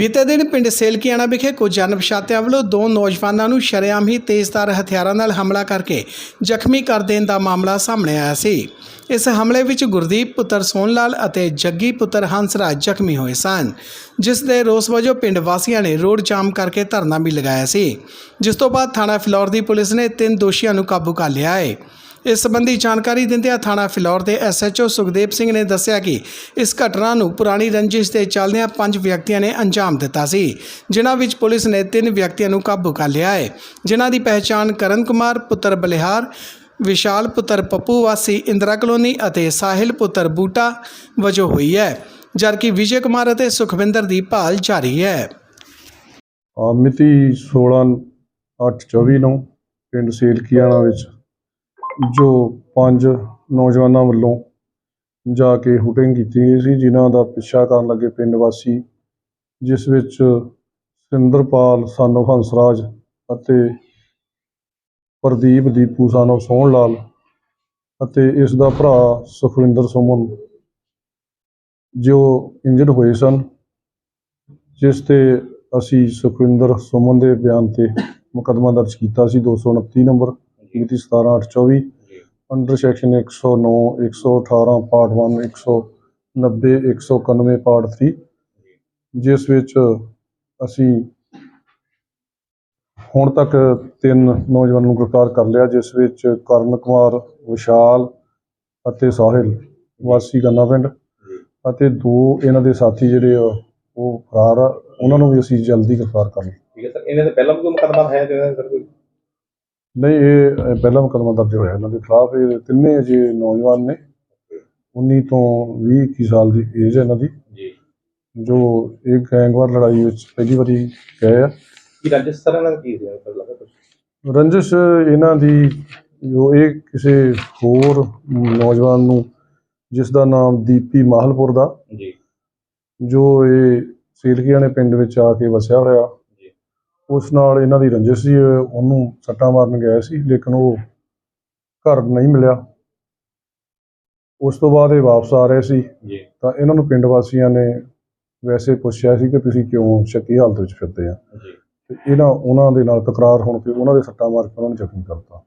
ਬੀਤੇ ਦਿਨ ਪਿੰਡ ਸੇਲਕੀਆਣਾ ਵਿਖੇ ਕੁਝ ਅਣਪਛਾਤਿਆਂ ਵੱਲੋਂ ਦੋ ਨੌਜਵਾਨਾਂ ਨੂੰ ਸ਼ਰੇਆਮ ਹੀ ਤੇਜ਼ਧਾਰ ਹਥਿਆਰਾਂ ਨਾਲ ਹਮਲਾ ਕਰਕੇ ਜ਼ਖਮੀ ਕਰ ਦੇਣ ਦਾ ਮਾਮਲਾ ਸਾਹਮਣੇ ਆਇਆ ਸੀ। ਇਸ ਹਮਲੇ ਵਿੱਚ ਗੁਰਦੀਪ ਪੁੱਤਰ ਸੋਨ ਲਾਲ ਅਤੇ ਜੱਗੀ ਪੁੱਤਰ ਹੰਸਰਾਜ ਜ਼ਖਮੀ ਹੋਏ ਸਨ, ਜਿਸ ਦੇ ਰੋਸ ਵਜੋਂ ਪਿੰਡ ਵਾਸੀਆਂ ਨੇ ਰੋਡ ਜਾਮ ਕਰਕੇ ਧਰਨਾ ਵੀ ਲਗਾਇਆ ਸੀ, ਜਿਸ ਤੋਂ ਬਾਅਦ ਥਾਣਾ ਫਿਲੌਰ ਦੀ ਪੁਲਿਸ ਨੇ ਤਿੰਨ ਦੋਸ਼ੀਆਂ ਨੂੰ ਕਾਬੂ ਕਰ ਲਿਆ ਹੈ। ਇਸ ਸੰਬੰਧੀ ਜਾਣਕਾਰੀ ਦਿੰਦਿਆਂ ਥਾਣਾ ਫਿਲੌਰ ਦੇ ਐਸਐਚਓ ਸੁਖਦੇਵ ਸਿੰਘ ਨੇ ਦੱਸਿਆ ਕਿ ਇਸ ਘਟਨਾ ਨੂੰ ਪੁਰਾਣੀ ਰੰਜਿਸ਼ ਦੇ ਚੱਲਦਿਆਂ ਪੰਜ ਵਿਅਕਤੀਆਂ ਨੇ ਅੰਜਾਮ ਦਿੱਤਾ ਸੀ, ਜਿਨ੍ਹਾਂ ਵਿੱਚ ਪੁਲਿਸ ਨੇ ਤਿੰਨ ਵਿਅਕਤੀਆਂ ਨੂੰ ਕਾਬੂ ਕਰ ਲਿਆ ਹੈ। ਜਿਨ੍ਹਾਂ ਦੀ ਪਹਿਚਾਣ ਕਰਨ ਕੁਮਾਰ, ਪੁੱਤਰ ਬਲਿਹਾਰ, ਵਿਸ਼ਾਲ ਪੁੱਤਰ ਪੱਪੂ ਵਾਸੀ ਇੰਦਰਾ ਕਲੋਨੀ ਅਤੇ ਸਾਹਿਲ ਪੁੱਤਰ ਬੂਟਾ ਵਜੋਂ ਹੋਈ ਹੈ, ਜਦਕਿ ਵਿਜੇ ਕੁਮਾਰ ਅਤੇ ਸੁਖਵਿੰਦਰ ਦੀ ਭਾਲ ਜਾਰੀ ਹੈ। ਮਿਤੀ 16 ਅੱਠ 24 ਨੂੰ ਪਿੰਡ ਸੇਲਕੀਆਣਾ ਵਿੱਚ ਜੋ ਪੰਜ ਨੌਜਵਾਨਾਂ ਵੱਲੋਂ ਜਾ ਕੇ ਹੁਟਿੰਗ ਕੀਤੀ ਗਈ ਸੀ, ਜਿਨ੍ਹਾਂ ਦਾ ਪਿੱਛਾ ਕਰਨ ਲੱਗੇ ਪਿੰਡ ਵਾਸੀ, ਜਿਸ ਵਿੱਚ ਸਿੰਦਰਪਾਲ ਸਾਨੋ ਹੰਸਰਾਜ ਅਤੇ ਪ੍ਰਦੀਪ ਦੀਪੂ ਸਾਨੋ ਸੋਹਣ ਲਾਲ ਅਤੇ ਇਸ ਦਾ ਭਰਾ ਸੁਖਵਿੰਦਰ ਸੁਮਨ, ਜੋ ਇੰਜਰਡ ਹੋਏ ਸਨ, ਜਿਸ ਤੇ ਅਸੀਂ ਸੁਖਵਿੰਦਰ ਸੁਮਨ ਦੇ ਬਿਆਨ ਤੇ ਮੁਕੱਦਮਾ ਦਰਜ ਕੀਤਾ ਸੀ 229 ਨੰਬਰ ਮਿਤੀ 17824 ਅੰਡਰ ਸੈਕਸ਼ਨ 109 118 ਪਾਰਟ 1 190 191 ਪਾਰਟ 3 ਜਿਸ ਵਿੱਚ ਅਸੀਂ ਹੁਣ ਤੱਕ ਤਿੰਨ ਨੌਜਵਾਨਾਂ ਨੂੰ ਗ੍ਰਿਫਤਾਰ ਕਰ ਲਿਆ, ਜਿਸ ਵਿੱਚ ਕਰਨ ਕੁਮਾਰ, ਵਿਸ਼ਾਲ ਅਤੇ ਸਾਹਿਲ, ਵਾਸੀ ਗੰਨਾ ਪਿੰਡ। ਅਤੇ ਦੋ ਇਹਨਾਂ ਦੇ ਸਾਥੀ ਜਿਹੜੇ ਆ, ਉਹ ਫਰਾਰ ਆ। ਉਹਨਾਂ ਨੂੰ ਵੀ ਅਸੀਂ ਜਲਦੀ ਗ੍ਰਿਫਤਾਰ ਕਰ ਲਈ ਠੀਕ ਹੈ ਸਰ, ਇਹਨਾਂ ਦੇ ਪਹਿਲਾਂ ਵੀ ਕੋਈ ਮੁਕੱਦਮਾ ਹੈ ਤੇ ਸਰ ਕੋਈ? ਨਹੀਂ ਇਹ ਪਹਿਲਾ ਮੁਕੱਦਮਾ ਦਰਜ ਹੋਇਆ। ਇਹਨਾਂ ਦੇ ਖਿਲਾਫ ਇਹ ਤਿੰਨੇ ਅਜੇ ਨੌਜਵਾਨ ਨੇ। 19 ਤੋਂ 20 ਇੱਕੀ ਸਾਲ ਦੀ ਏਜ ਹੈ ਇਹਨਾਂ ਦੀ। ਜੀ। ਜੋ ਇੱਕ ਗੈਂਗਵਾਰ ਲੜਾਈ ਵਿੱਚ ਪਹਿਲੀ ਵਾਰੀ ਗਏ ਆ। ਕੀ ਰਾਜਸ ਸਰ ਇਹਨਾਂ ਦਾ ਕੀ ਸੀ ਸਰ ਲੱਗਾ ਕੁਛ? ਰੰਜਿਸ਼ ਇਹਨਾਂ ਦੀ ਜੋ ਇਹ ਕਿਸੇ ਹੋਰ ਨੌਜਵਾਨ ਨੂੰ ਜਿਸ ਦਾ ਨਾਮ ਦੀਪੀ ਮਾਹਲਪੁਰ ਦਾ ਜੀ। ਜੋ ਇਹ ਸੀਲਕੀਆਂ ਨੇ ਪਿੰਡ ਵਿੱਚ ਆ ਕੇ ਵਸਿਆ ਹੋਇਆ। ਉਸ ਨਾਲ ਇਹਨਾਂ ਦੀ ਰੰਜਿਸ਼ ਸੀ ਉਹਨੂੰ ਸੱਟਾਂ ਮਾਰਨ ਗਿਆ ਸੀ ਲੇਕਿਨ ਉਹ ਘਰ ਨਹੀਂ ਮਿਲਿਆ। ਉਸ ਤੋਂ ਬਾਅਦ ਇਹ ਵਾਪਸ ਆ ਰਹੇ ਸੀ। ਜੀ। ਤਾਂ ਇਹਨਾਂ ਨੂੰ ਪਿੰਡ ਵਾਸੀਆਂ ਨੇ ਵੈਸੇ ਪੁੱਛਿਆ ਸੀ ਕਿ ਤੁਸੀਂ ਕਿਉਂ ਸ਼ੱਕੀ ਹਾਲਤ ਵਿੱਚ ਫਿਰਦੇ ਆ? ਤੇ ਇਹਨਾਂ ਉਹਨਾਂ ਦੇ ਨਾਲ ਤਕਰਾਰ ਹੋਣ ਤੇ ਉਹਨਾਂ ਦੇ ਸੱਟਾਂ ਮਾਰ ਕੇ ਉਹਨਾਂ ਨੂੰ ਜ਼ਖਮੀ ਕਰਤਾ।